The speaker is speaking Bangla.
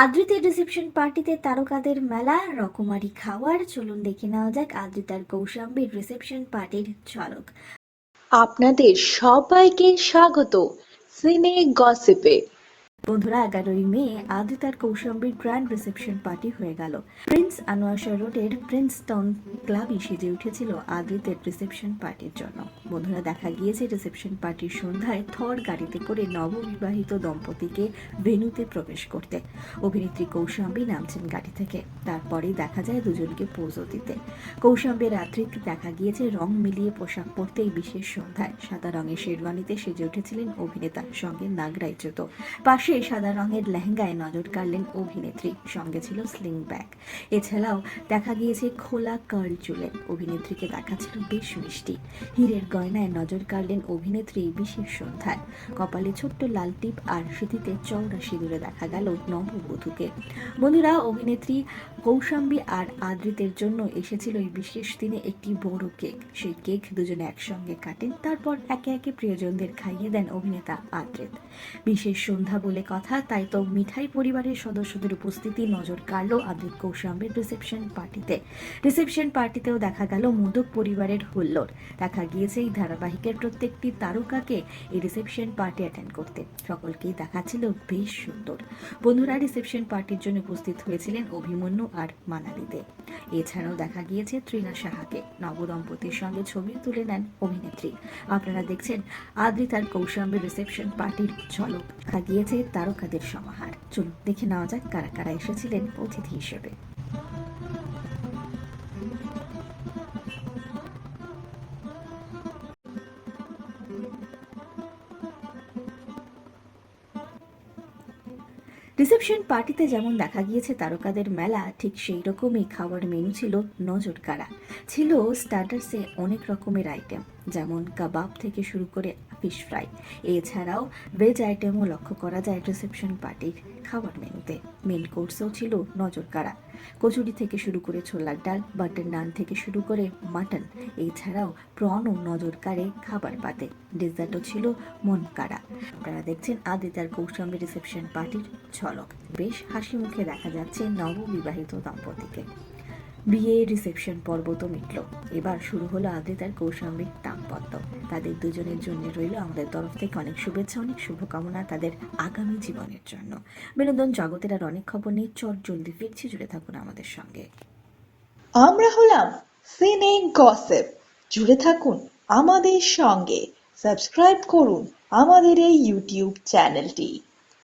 আদ্রিতের রিসেপশন পার্টিতে তারকাদের মেলা, রকমারি খাওয়ার। চলুন দেখে নেওয়া যাক আদ্রিতার কৌশাম্বীর রিসেপশন পার্টির ঝলক। আপনাদের সবাইকে স্বাগত। সিনে গসিপে। বন্ধুরা, এগারোই মে আদ্রিতার কৌশাম্বীর গ্র্যান্ড রিসেপশন পার্টি হয়ে গেল। প্রিন্স আনোয়াশা রোডের প্রিন্সটন ক্লাবই সেজে উঠেছিল আদ্রিতের রিসেপশন পার্টির জন্য। বন্ধুরা, দেখা গিয়েছে রিসেপশন পার্টির সন্ধ্যায় থর গাড়িতে করে নববিবাহিত দম্পতিকে ভেন্যুতে প্রবেশ করতে। অভিনেত্রী কৌশাম্বী নামছেন গাড়ি থেকে। তারপরেই দেখা যায় দুজনকে পোজও দিতে। কৌশাম্বীর রাত্রিতে দেখা গিয়েছে রং মিলিয়ে পোশাক পরতেই বিশেষ সন্ধ্যায়। সাদা রঙের শেরওয়ানিতে সেজে উঠেছিলেন অভিনেতা সঙ্গে নাগরাই জুতো পাশে সাদা রঙের লেহেঙ্গায় নজর কাড়লেন অভিনেত্রী, সঙ্গে ছিল স্লিং ব্যাগ এছাড়াও দেখা গিয়েছে খোলা কার্ল চুলে। অভিনেত্রীকে ছিল বেশ মিষ্টি। হীরের গয়নায় নজর কাড়লেন অভিনেত্রী বিশেষ সন্ধ্যায় কপালে ছোট্ট লাল টিপ আর সিঁথিতে চওড়া সিঁদুরে দেখা গেল নববধূকে। বন্ধুরা, অভিনেত্রী কৌশাম্বী আর আদ্রিতের জন্য এসেছিল এই বিশেষ দিনে একটি বড় কেক। সেই কেক দুজনে একসঙ্গে কাটেন, তারপর একে একে প্রিয়জনদের খাইয়ে দেন অভিনেতা আদ্রিত। বিশেষ সন্ধ্যা বলে কথা, তাই তো মিঠাই পরিবারের সদস্যদের উপস্থিতি নজর কাড়ল আদ্রিত কৌশাম্বীর রিসেপশন পার্টিতে। রিসেপশন পার্টিতেও দেখা গেল মোদক পরিবারের হুল্লোড়। দেখা গিয়েছে এই ধারাবাহিকের প্রত্যেকটি তারকাকে এই রিসেপশন পার্টি অ্যাটেন্ড করতে। সকলকেই দেখাচ্ছিল বেশ সুন্দর। বন্ধুরা, রিসেপশন পার্টির জন্য উপস্থিত হয়েছিলেন অভিমন্যু আর মানালিতে। এছাড়াও দেখা গিয়েছে ত্রিনা সাহাকে। নবদম্পতির সঙ্গে ছবি তুলে নেন অভিনেত্রী। আপনারা দেখছেন আদ্রিতার কৌশাম্বীর রিসেপশন পার্টির ঝলক। দেখা গিয়েছে তারকাদের সমাহার। চলুন দেখে নেওয়া যাক কারা কারা এসেছিলেন অতিথি হিসেবে। রিসেপশন পার্টিতে যেমন দেখা গিয়েছে তারকাদের মেলা, ঠিক সেই রকমই খাবার মেনু ছিল নজর কাড়া ছিল স্টার্টার্সে অনেক রকমের আইটেম যেমন কাবাব থেকে শুরু করে ফিশ ফ্রাই। এছাড়াও ভেজ আইটেমও লক্ষ্য করা যায় রিসেপশন পার্টির খাবার মেনুতে। মেন কোর্সও ছিল নজর কাড়া কচুরি থেকে শুরু করে ছোলার ডাল, বাটার নান থেকে শুরু করে মাটন। এছাড়াও প্রনও নজর কাড়ে খাবার পাতে। ডেজার্টও ছিল মন কাড়া আপনারা দেখছেন আদিতার কৌশাম্বী রিসেপশন পার্টির ঝলক। বেশ হাসি মুখে দেখা যাচ্ছে নববিবাহিত দম্পতিকে। বিয়ে রিসেপশন পর্ব তো মিটল। এবার শুরু হলো আদ্রিতার কৌশাম্বীর দাম্পত্য। তাদের দুজনের জন্য রইল আমাদের তরফ থেকে অনেক শুভেচ্ছা, অনেক শুভকামনা তাদের আগামী জীবনের জন্য। বিনোদন জগতের আর অনেক খবর নেই চট জলদি ফিরছি, জুড়ে থাকুন আমাদের সঙ্গে। আমরা হলাম সিনে গসেপ জুড়ে থাকুন আমাদের সঙ্গে। সাবস্ক্রাইব করুন আমাদের এই ইউটিউব চ্যানেলটি